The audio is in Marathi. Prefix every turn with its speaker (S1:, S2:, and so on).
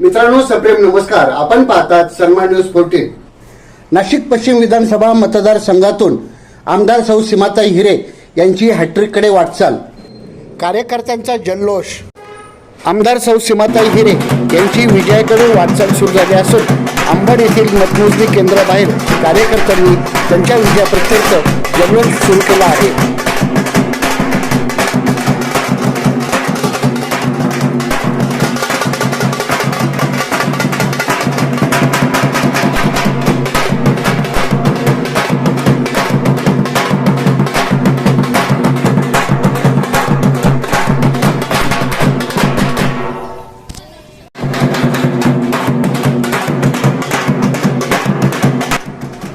S1: मित्रांनो सप्रेम नमस्कार. आपण पाहतात सन्मान न्यूज फोर्टीन नाशिक पश्चिम विधानसभा मतदारसंघातून आमदार सौ सीमाताई हिरे यांची हॅट्रिककडे वाटचाल. कार्यकर्त्यांचा जल्लोष. आमदार सौ सीमाताई हिरे यांची विजयाकडे वाटचाल सुरू झाली असून अंबड येथील मतमोजणी केंद्राबाहेर कार्यकर्त्यांनी त्यांच्या विजयाप्रत्यर्थ जल्लोष सुरू केला आहे.